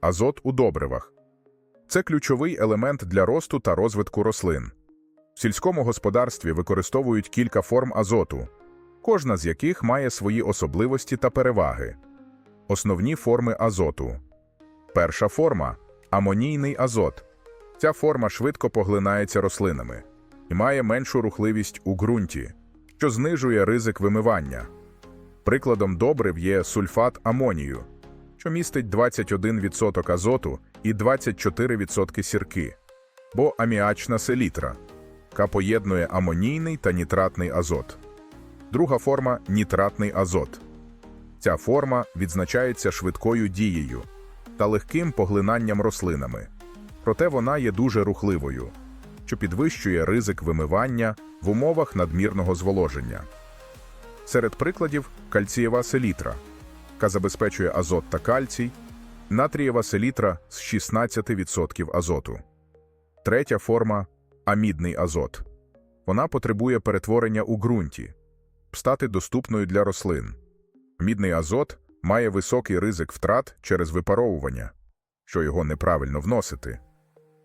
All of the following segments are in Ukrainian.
Азот у добривах. Це ключовий елемент для росту та розвитку рослин. В сільському господарстві використовують кілька форм азоту, кожна з яких має свої особливості та переваги. Основні форми азоту. Перша форма амонійний азот. Ця форма швидко поглинається рослинами і має меншу рухливість у ґрунті, що знижує ризик вимивання. Прикладом добрив є сульфат амонію, що містить 21% азоту і 24% сірки, бо аміачна селітра, яка поєднує амонійний та нітратний азот. Друга форма нітратний азот. Ця форма відзначається швидкою дією та легким поглинанням рослинами, проте вона є дуже рухливою, що підвищує ризик вимивання в умовах надмірного зволоження. Серед прикладів кальцієва селітра, яка забезпечує азот та кальцій, натрієва селітра з 16% азоту. Третя форма амідний азот. Вона потребує перетворення у ґрунті, стати доступною для рослин. Мідний азот має високий ризик втрат через випаровування, що його неправильно вносити.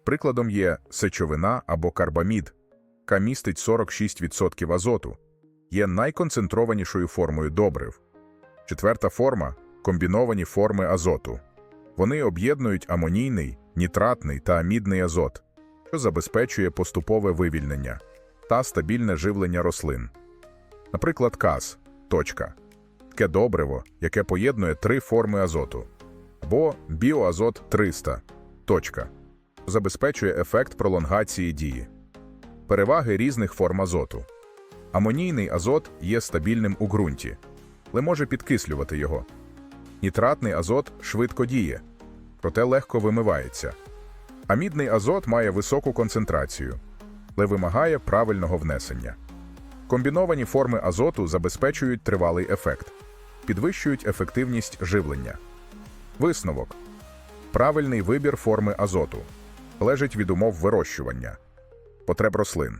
Прикладом є сечовина або карбамід, яка містить 46% азоту, є найконцентрованішою формою добрив. Четверта форма комбіновані форми азоту. Вони об'єднують амонійний, нітратний та амідний азот, що забезпечує поступове вивільнення та стабільне живлення рослин. Наприклад, каз точка. Таке добриво, яке поєднує три форми азоту, або біоазот 300 точка. що Забезпечує ефект пролонгації дії. Переваги різних форм азоту. Амонійний азот є стабільним у ґрунті, але може підкислювати його. Нітратний азот швидко діє, проте легко вимивається. Амідний азот має високу концентрацію, але вимагає правильного внесення. Комбіновані форми азоту забезпечують тривалий ефект, підвищують ефективність живлення. Висновок. Правильний вибір форми азоту залежить від умов вирощування, потреб рослин,